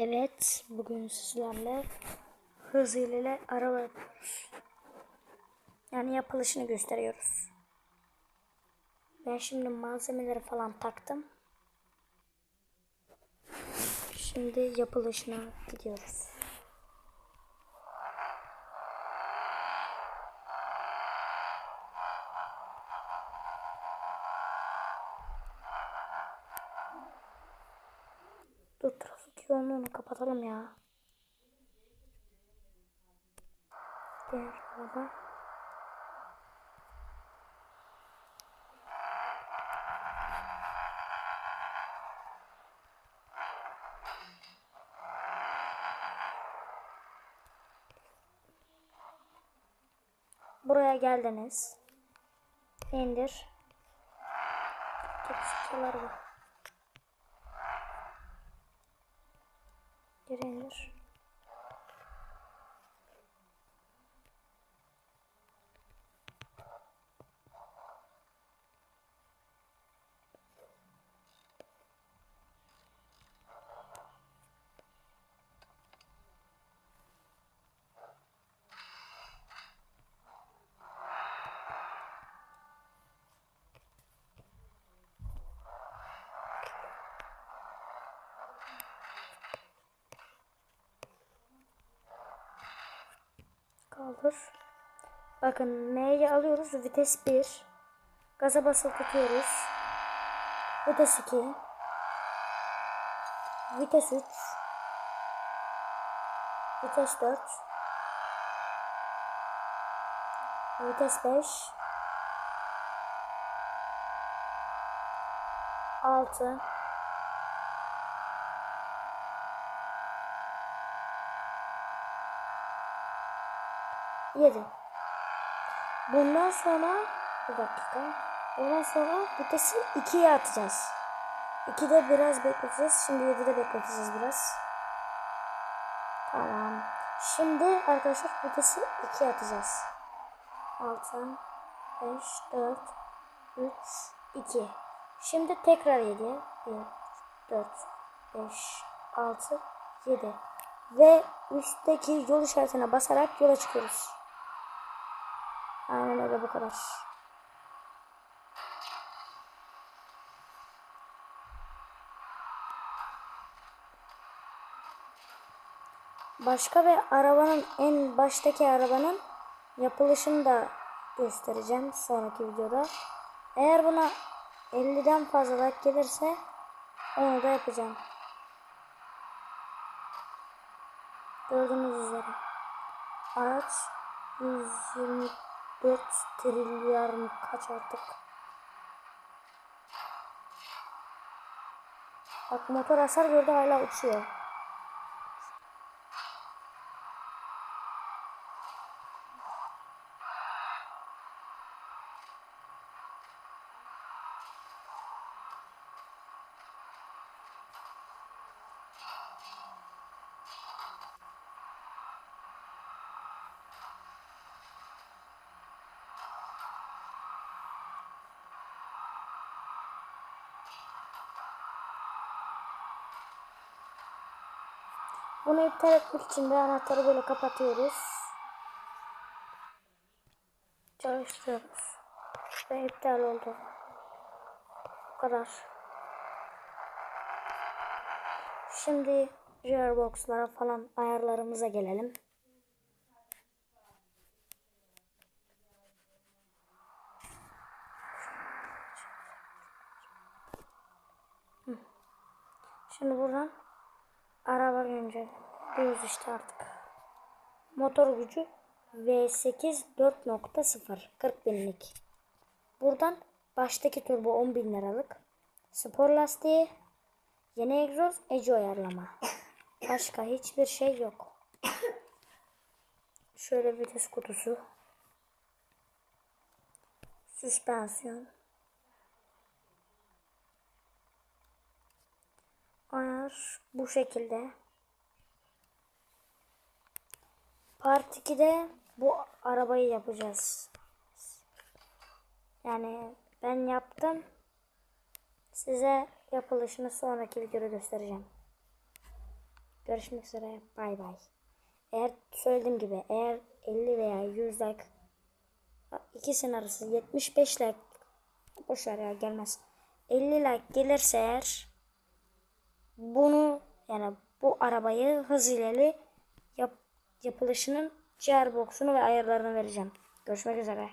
Evet, bugün sizlerle hız ile araba yapıyoruz. Yani yapılışını gösteriyoruz. Ben şimdi malzemeleri falan taktım. Şimdi yapılışına gidiyoruz. Dur yoğunluğunu kapatalım ya. Diğer araba. Buraya geldiniz. İndir. Tepsikiler var. Geri Kaldır. Bakın M'yi alıyoruz. Vites 1. Gaza basılı tutuyoruz. Vites 2. Vites 3. Vites 4. Vites 5. 6. Yedi. Bundan sonra bir dakika. Bundan sonra vitesi 2'ye atacağız. 2'de biraz bekleteceğiz. Şimdi 7'de bekleteceğiz biraz. Tamam. Şimdi arkadaşlar vitesi 2'ye atacağız. 6 5 4 3 2 Şimdi tekrar 7 1 4 5 6 7 ve üstteki yol işaretine basarak yola çıkıyoruz. Aynen öyle bu kadar. Başka bir arabanın en baştaki arabanın yapılışını da göstereceğim sonraki videoda. Eğer buna 50'den fazla like gelirse onu da yapacağım. Gördüğünüz üzere. Araç 124 trilyon kaç artık. Bak motor hasar gördü hala uçuyor. Bunu iptal etmek için de anahtarı böyle kapatıyoruz. Çalıştırıyoruz. Ve iptal oldu. Bu kadar. Şimdi gearbox'lara falan ayarlarımıza gelelim. Şimdi buradan araba önce diyoruz işte artık. Motor gücü V8 4.0 40 binlik. Buradan baştaki turbo 10 bin liralık. Spor lastiği, yeni egzoz, eci ayarlama. Başka hiçbir şey yok. Şöyle vites kutusu. Süspansiyon. Ayar bu şekilde. Part 2'de bu arabayı yapacağız. Yani ben yaptım. Size yapılışını sonraki videoda göstereceğim. Görüşmek üzere. Bay bay. Eğer söylediğim gibi eğer 50 veya 100 like ikisinin arası 75 like boşver ya gelmez. 50 like gelirse eğer bunu yani bu arabayı hız ileri yap, yapılışının gearbox'unu ve ayarlarını vereceğim. Görüşmek üzere.